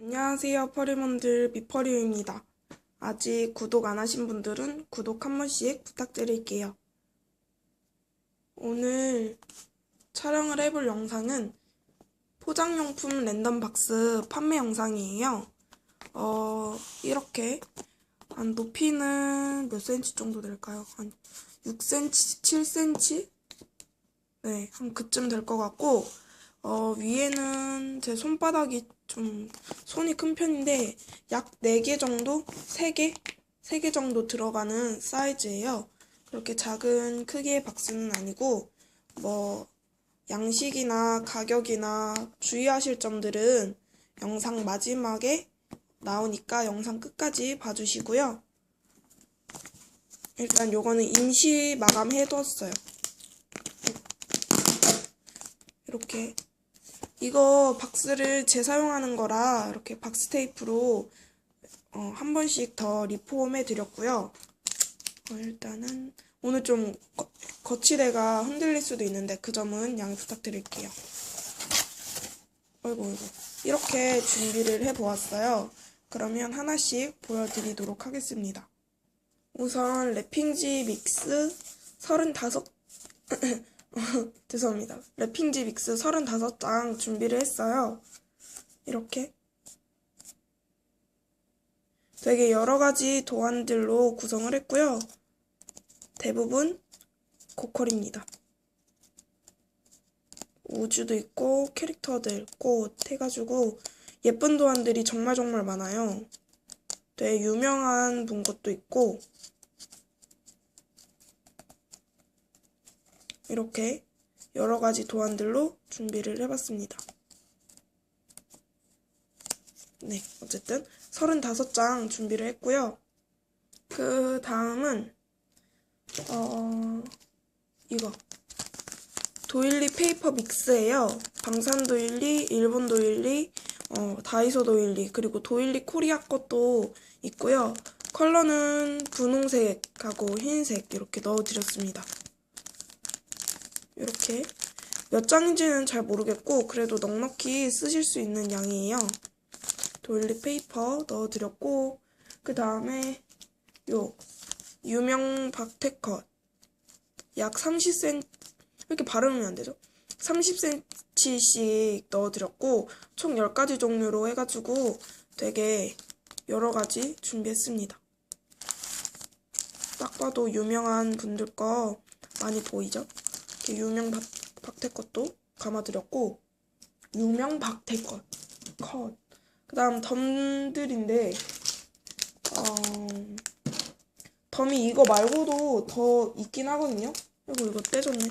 안녕하세요, 퍼리몬들 미퍼리입니다. 아직 구독 안 하신 분들은 구독 한 번씩 부탁드릴게요. 오늘 촬영을 해볼 영상은 포장용품 랜덤 박스 판매 영상이에요. 어, 이렇게 한 높이는 몇 센치 정도 될까요? 한 6cm, 7cm? 네, 한 그쯤 될 것 같고, 어, 위에는 제 손바닥이 좀 손이 큰 편인데 약 4개 정도? 3개? 3개 정도 들어가는 사이즈예요. 그렇게 작은 크기의 박스는 아니고 뭐 양식이나 가격이나 주의하실 점들은 영상 마지막에 나오니까 영상 끝까지 봐주시고요. 일단 요거는 임시 마감해뒀어요. 이렇게 이거 박스를 재사용하는 거라 이렇게 박스 테이프로 어, 한 번씩 더 리폼해 드렸고요. 어, 일단은 오늘 좀 거, 거치대가 흔들릴 수도 있는데 그 점은 양해 부탁드릴게요. 어이구 어이구 이렇게 준비를 해 보았어요. 그러면 하나씩 보여드리도록 하겠습니다. 우선 랩핑지 믹스 35 죄송합니다. 랩핑지 믹스 35장 준비를 했어요. 이렇게. 되게 여러 가지 도안들로 구성을 했고요. 대부분 고퀄입니다. 우주도 있고 캐릭터들, 꽃 해가지고 예쁜 도안들이 정말 정말 많아요. 되게 유명한 분 것도 있고 이렇게 여러 가지 도안들로 준비를 해봤습니다. 네, 어쨌든 35장 준비를 했고요. 그 다음은 어 이거 도일리 페이퍼 믹스예요. 방산 도일리, 일본 도일리, 어, 다이소 도일리 그리고 도일리 코리아 것도 있고요. 컬러는 분홍색하고 흰색 이렇게 넣어드렸습니다. 이렇게 몇 장인지는 잘 모르겠고 그래도 넉넉히 쓰실 수 있는 양이에요. 도일리 페이퍼 넣어드렸고 그 다음에 요 유명 박테컷 약 30cm 이렇게 발음이 안 되죠? 30cm씩 넣어드렸고 총 10가지 종류로 해가지고 되게 여러 가지 준비했습니다. 딱 봐도 유명한 분들 거 많이 보이죠? 이렇게 유명 박, 박태 것도 감아드렸고 유명 박태 컷, 컷. 그 다음 덤들인데 어, 덤이 이거 말고도 더 있긴 하거든요. 이거 이거 떼졌네.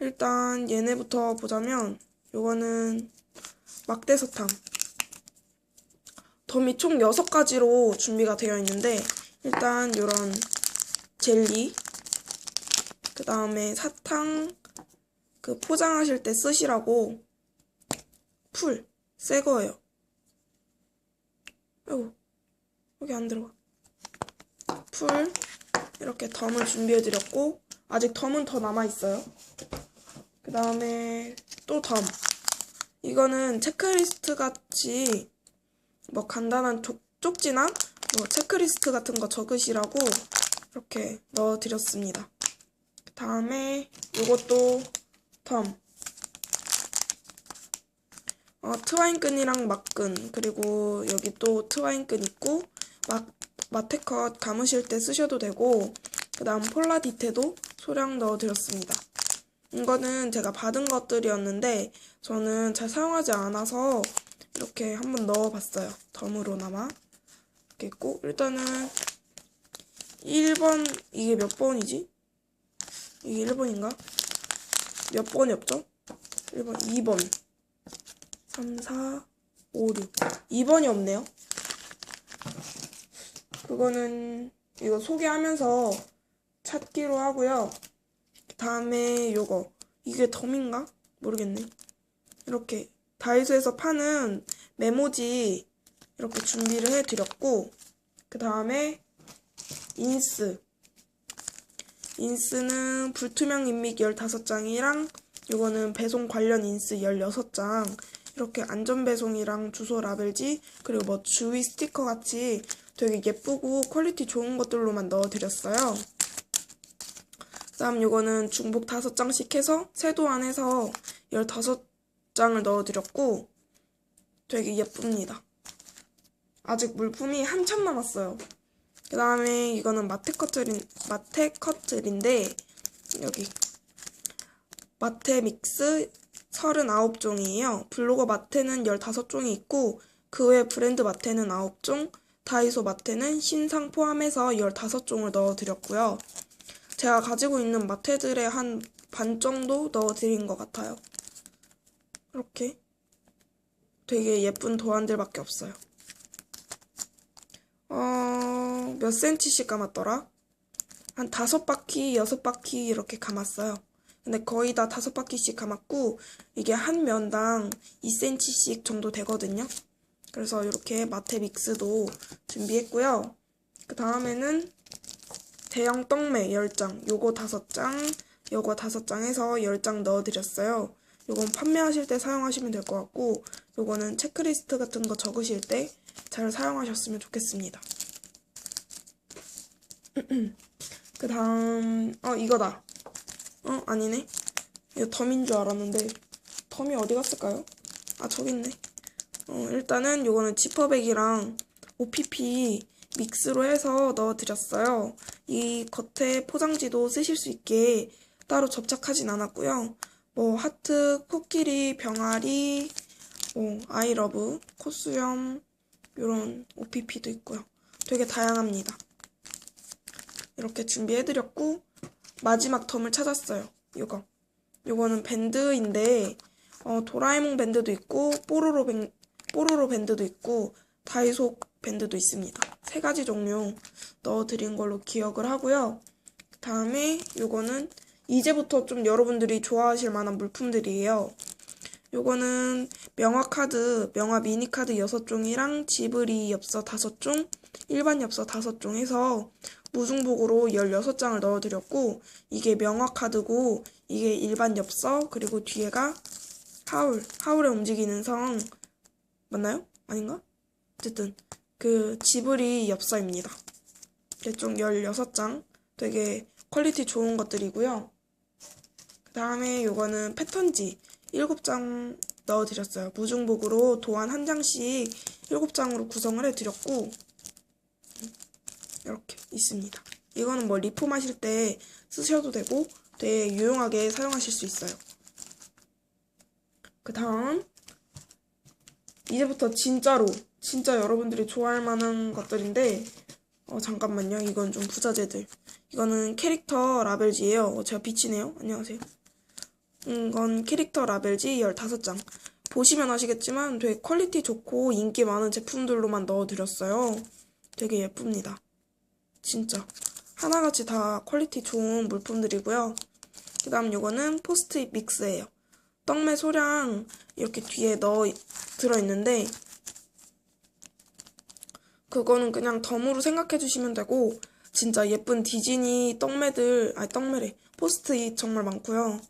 일단 얘네부터 보자면 요거는 막대사탕 덤이 총 6가지로 준비가 되어 있는데 일단 요런 젤리 그 다음에 사탕 그 포장하실 때 쓰시라고 풀 새 거예요. 아이고 여기 안 들어가. 풀 이렇게 덤을 준비해 드렸고 아직 덤은 더 남아 있어요. 그 다음에 또 덤. 이거는 체크리스트 같이 뭐 간단한 쪽, 쪽지나 뭐 체크리스트 같은 거 적으시라고 이렇게 넣어 드렸습니다. 그 다음에 이것도 덤. 어, 트와인 끈이랑 막끈 그리고 여기 또 트와인 끈 있고 막 마테컷 감으실 때 쓰셔도 되고 그 다음 폴라 디테도 소량 넣어드렸습니다. 이거는 제가 받은 것들이었는데 저는 잘 사용하지 않아서 이렇게 한번 넣어봤어요. 덤으로나마 이렇게 있고 일단은 1번 이게 몇 번이지? 이게 1번인가? 몇 번이 없죠? 1번, 2번 3, 4, 5, 6 2번이 없네요. 그거는 이거 소개하면서 찾기로 하고요. 다음에 요거 이게 덤인가? 모르겠네. 이렇게 다이소에서 파는 메모지 이렇게 준비를 해드렸고 그 다음에 인스 인스는 불투명 인믹 15장이랑 요거는 배송 관련 인스 16장. 이렇게 안전배송이랑 주소 라벨지, 그리고 뭐 주위 스티커 같이 되게 예쁘고 퀄리티 좋은 것들로만 넣어드렸어요. 그 다음 요거는 중복 5장씩 해서 세도 안에서 15장을 넣어드렸고 되게 예쁩니다. 아직 물품이 한참 남았어요. 그 다음에 이거는 마테 커틀인, 마테 커틀인데 여기 마테 믹스 39종이에요. 블로거 마테는 15종이 있고 그 외 브랜드 마테는 9종, 다이소 마테는 신상 포함해서 15종을 넣어드렸고요. 제가 가지고 있는 마테들의 한 반 정도 넣어드린 것 같아요. 이렇게 되게 예쁜 도안들밖에 없어요. 어, 몇 센치씩 감았더라? 한 다섯 바퀴, 여섯 바퀴 이렇게 감았어요. 근데 거의 다 다섯 바퀴씩 감았고, 이게 한 면당 2cm씩 정도 되거든요. 그래서 이렇게 마테 믹스도 준비했고요. 그 다음에는 대형 떡메 10장, 요거 5장, 요거 5장 해서 10장 넣어드렸어요. 요건 판매하실 때 사용하시면 될 것 같고, 요거는 체크리스트 같은 거 적으실 때 잘 사용하셨으면 좋겠습니다. 그 다음, 어, 이거다. 어, 아니네. 이거 덤인 줄 알았는데, 덤이 어디 갔을까요? 아, 저기 있네. 어, 일단은 요거는 지퍼백이랑 OPP 믹스로 해서 넣어드렸어요. 이 겉에 포장지도 쓰실 수 있게 따로 접착하진 않았고요. 뭐 하트, 코끼리, 병아리, 뭐 아이러브, 코수염 이런 OPP도 있고요. 되게 다양합니다. 이렇게 준비해드렸고 마지막 덤을 찾았어요. 이거. 이거는 밴드인데 어, 도라에몽 밴드도 있고 뽀로로 밴, 뽀로로 밴드도 있고 다이소 밴드도 있습니다. 세 가지 종류 넣어드린 걸로 기억을 하고요. 그 다음에 요거는 이제부터 좀 여러분들이 좋아하실 만한 물품들이에요. 요거는 명화 카드, 명화 미니 카드 6종이랑 지브리 엽서 5종, 일반 엽서 5종 해서 무중복으로 16장을 넣어드렸고, 이게 명화 카드고, 이게 일반 엽서, 그리고 뒤에가 하울, 하울의 움직이는 성, 맞나요? 아닌가? 어쨌든, 그 지브리 엽서입니다. 총 16장. 되게 퀄리티 좋은 것들이고요. 그 다음에 요거는 패턴지 7장 넣어드렸어요. 무중복으로 도안 한 장씩 7장으로 구성을 해드렸고, 이렇게 있습니다. 이거는 뭐 리폼 하실 때 쓰셔도 되고 되게 유용하게 사용하실 수 있어요. 그 다음 이제부터 진짜로 진짜 여러분들이 좋아할 만한 것들인데 어 잠깐만요. 이건 좀 부자재들. 이거는 캐릭터 라벨지예요. 어, 제가 비치네요. 안녕하세요. 이건 캐릭터 라벨지 15장. 보시면 아시겠지만 되게 퀄리티 좋고 인기 많은 제품들로만 넣어드렸어요. 되게 예쁩니다. 진짜 하나같이 다 퀄리티 좋은 물품들이고요. 그 다음 요거는 포스트잇 믹스예요. 떡매 소량 이렇게 뒤에 넣어 들어있는데 그거는 그냥 덤으로 생각해 주시면 되고 진짜 예쁜 디즈니 떡매들 아니 떡매래 포스트잇 정말 많고요.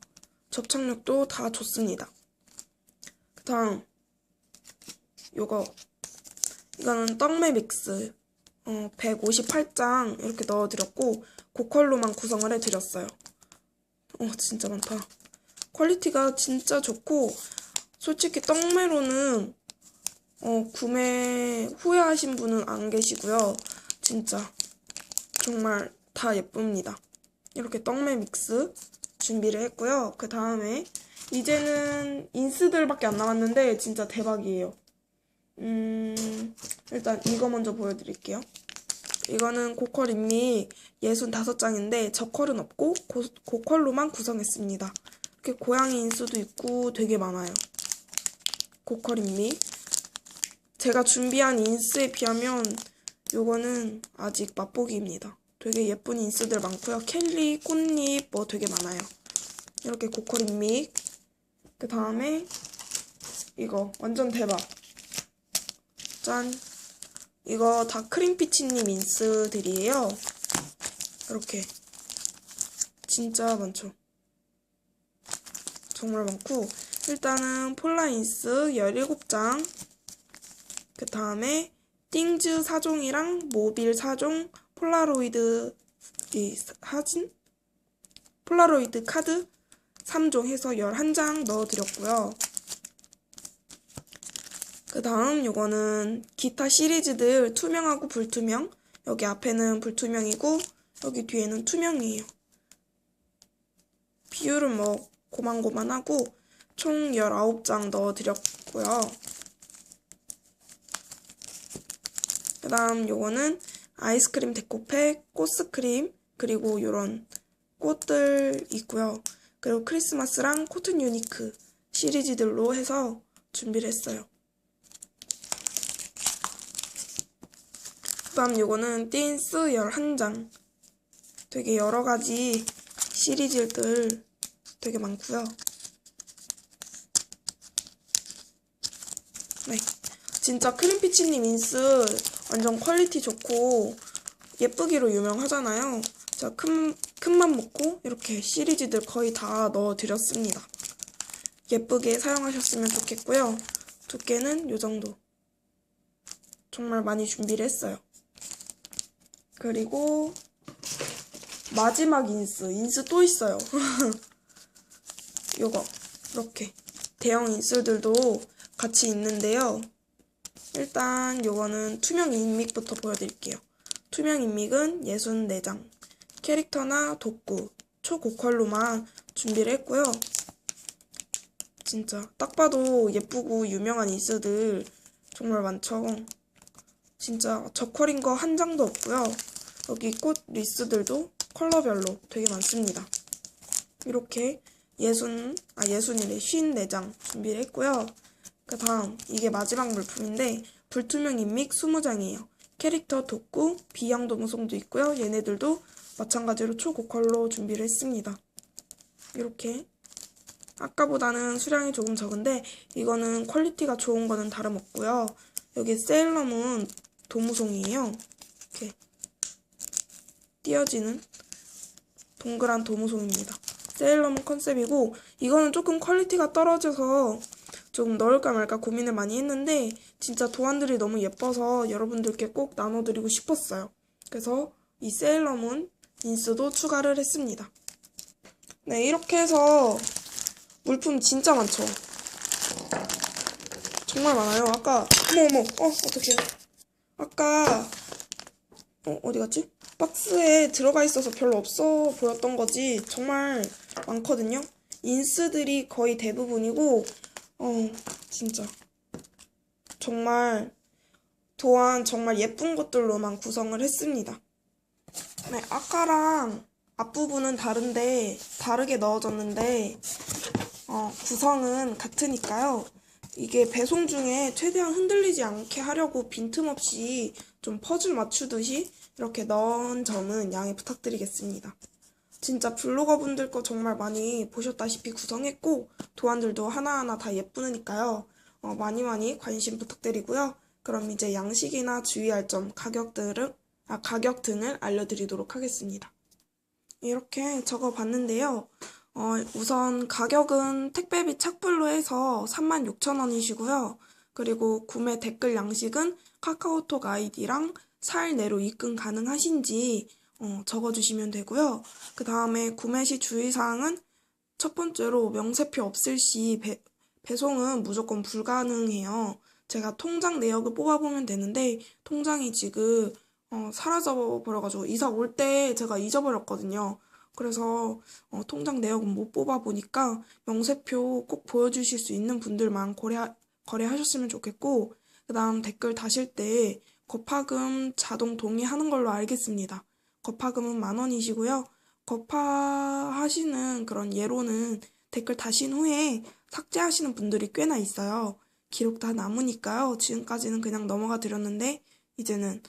접착력도 다 좋습니다. 그 다음 요거 이거는 떡매 믹스 어, 158장 이렇게 넣어드렸고 고컬로만 구성을 해드렸어요. 어 진짜 많다. 퀄리티가 진짜 좋고 솔직히 떡매로는 어, 구매 후회하신 분은 안 계시고요. 진짜 정말 다 예쁩니다. 이렇게 떡매 믹스 준비를 했고요. 그 다음에 이제는 인스들밖에 안 남았는데 진짜 대박이에요. 음, 일단 이거 먼저 보여드릴게요. 이거는 고퀄 인미 65장인데 저퀄은 없고 고, 고퀄로만 구성했습니다. 이렇게 고양이 인수도 있고 되게 많아요. 고퀄 인미. 제가 준비한 인스에 비하면 요거는 아직 맛보기입니다. 되게 예쁜 인스들 많고요. 켈리, 꽃잎 뭐 되게 많아요. 이렇게 고퀄 인미. 그 다음에 이거 완전 대박. 짠. 이거 다 크림피치님 인스들이에요. 이렇게. 진짜 많죠. 정말 많고 일단은 폴라인스 17장 그 다음에 띵즈 4종이랑 모빌 4종 폴라로이드 이 사진 폴라로이드 카드 3종 해서 11장 넣어드렸고요. 그 다음 요거는 기타 시리즈들 투명하고 불투명 여기 앞에는 불투명이고 여기 뒤에는 투명이에요. 비율은 뭐 고만고만하고 총 19장 넣어드렸고요. 그 다음 요거는 아이스크림 데코팩, 꽃스크림, 그리고 요런 꽃들 있고요. 그리고 크리스마스랑 코튼 유니크 시리즈들로 해서 준비를 했어요. 그 다음 요거는 띵스 11장. 되게 여러 가지 시리즈들 되게 많고요. 네. 진짜 크림피치님 인스 완전 퀄리티 좋고 예쁘기로 유명하잖아요. 자, 큰, 큰맘 먹고 이렇게 시리즈들 거의 다 넣어드렸습니다. 예쁘게 사용하셨으면 좋겠고요. 두께는 요 정도. 정말 많이 준비를 했어요. 그리고 마지막 인스. 인스 또 있어요. 요거. 이렇게. 대형 인스들도 같이 있는데요. 일단 요거는 투명 인믹부터 보여드릴게요. 투명 인믹은 64장. 캐릭터나 독구, 초고퀄로만 준비를 했고요. 진짜 딱 봐도 예쁘고 유명한 인스들 정말 많죠. 진짜 저퀄인 거 한 장도 없고요. 여기 꽃 리스들도 컬러별로 되게 많습니다. 이렇게 예순, 아 예순이래 54장 준비를 했고요. 그 다음 이게 마지막 물품인데 불투명 인믹 20장이에요. 캐릭터 독구, 비형 도무송도 있고요. 얘네들도 마찬가지로 초고퀄로 준비를 했습니다. 이렇게 아까보다는 수량이 조금 적은데 이거는 퀄리티가 좋은 거는 다름없고요. 여기 세일러문 도무송이에요. 이렇게 띄어지는 동그란 도무송입니다. 세일러문 컨셉이고 이거는 조금 퀄리티가 떨어져서 좀 넣을까 말까 고민을 많이 했는데 진짜 도안들이 너무 예뻐서 여러분들께 꼭 나눠드리고 싶었어요. 그래서 이 세일러문 인스도 추가를 했습니다. 네, 이렇게 해서 물품 진짜 많죠? 정말 많아요. 아까, 어머, 어머, 어, 어떡해요. 아까, 어, 어디 갔지? 박스에 들어가 있어서 별로 없어 보였던 거지. 정말 많거든요. 인스들이 거의 대부분이고, 어, 진짜. 정말, 또한 정말 예쁜 것들로만 구성을 했습니다. 네, 아까랑 앞부분은 다른데, 다르게 넣어졌는데, 어, 구성은 같으니까요. 이게 배송 중에 최대한 흔들리지 않게 하려고 빈틈없이 좀 퍼즐 맞추듯이 이렇게 넣은 점은 양해 부탁드리겠습니다. 진짜 블로거 분들 거 정말 많이 보셨다시피 구성했고 도안들도 하나하나 다 예쁘니까요. 어, 많이 많이 관심 부탁드리고요. 그럼 이제 양식이나 주의할 점, 가격들을 아, 가격 등을 알려드리도록 하겠습니다. 이렇게 적어봤는데요. 어, 우선 가격은 택배비 착불로 해서 36,000원이시고요. 그리고 구매 댓글 양식은 카카오톡 아이디랑 4일 내로 입금 가능하신지 어, 적어주시면 되고요. 그 다음에 구매 시 주의사항은 첫 번째로 명세표 없을 시 배, 배송은 무조건 불가능해요. 제가 통장 내역을 뽑아보면 되는데 통장이 지금 어, 사라져 버려가지고 이사 올 때 제가 잊어버렸거든요. 그래서 어, 통장 내역은 못 뽑아보니까 명세표 꼭 보여주실 수 있는 분들만 거래, 거래하셨으면 좋겠고 그 다음 댓글 다실 때 거파금 자동 동의하는 걸로 알겠습니다. 거파금은 만 원이시고요. 거파하시는 그런 예로는 댓글 다신 후에 삭제하시는 분들이 꽤나 있어요. 기록 다 남으니까요. 지금까지는 그냥 넘어가 드렸는데 이제는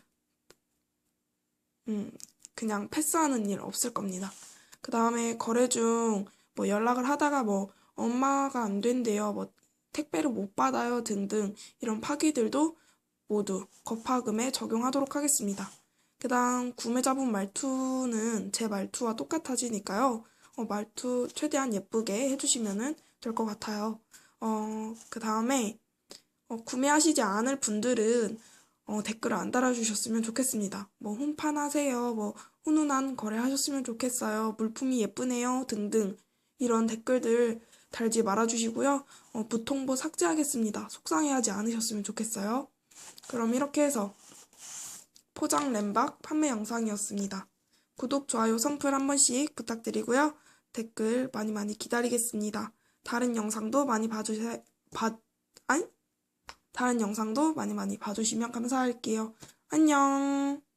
음, 그냥 패스하는 일 없을 겁니다. 그 다음에 거래 중 뭐 연락을 하다가 뭐 엄마가 안 된대요. 뭐 택배를 못 받아요 등등 이런 파기들도 모두 거파금에 적용하도록 하겠습니다. 그 다음 구매자분 말투는 제 말투와 똑같아지니까요. 어, 말투 최대한 예쁘게 해주시면 될 것 같아요. 어, 그 다음에 어, 구매하시지 않을 분들은 어, 댓글을 안 달아주셨으면 좋겠습니다. 뭐 훈판하세요, 뭐 훈훈한 거래하셨으면 좋겠어요, 물품이 예쁘네요 등등 이런 댓글들 달지 말아주시고요. 어, 부통보 삭제하겠습니다. 속상해하지 않으셨으면 좋겠어요. 그럼 이렇게 해서 포장 램박 판매 영상이었습니다. 구독, 좋아요, 선풀 한 번씩 부탁드리고요. 댓글 많이 많이 기다리겠습니다. 다른 영상도 많이 봐주세, 봐, 아니? 다른 영상도 많이 많이 봐주시면 감사할게요. 안녕!